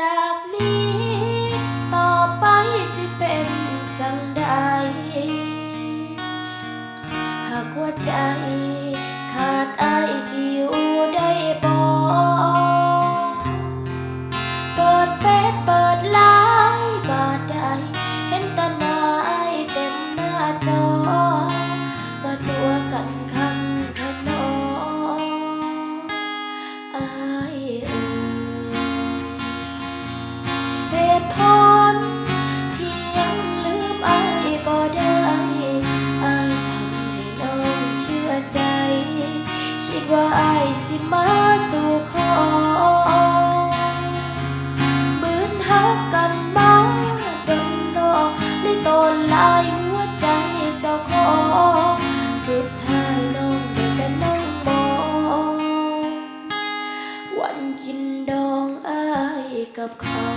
จากนี้ต่อไปสิเป็นจังใด หากว่าใจขาดไอายสิอยู่ได้บ่เปิดเฟซเปิดไลน์บาดใดเห็นแตาหน้าอายเต็มหน้าจอ มาตัวกันคำขนออาย ลายหัวใจเจ้าของสุดท้ายน้องได้แต่นั่งมองวันกินดองอายกับเขา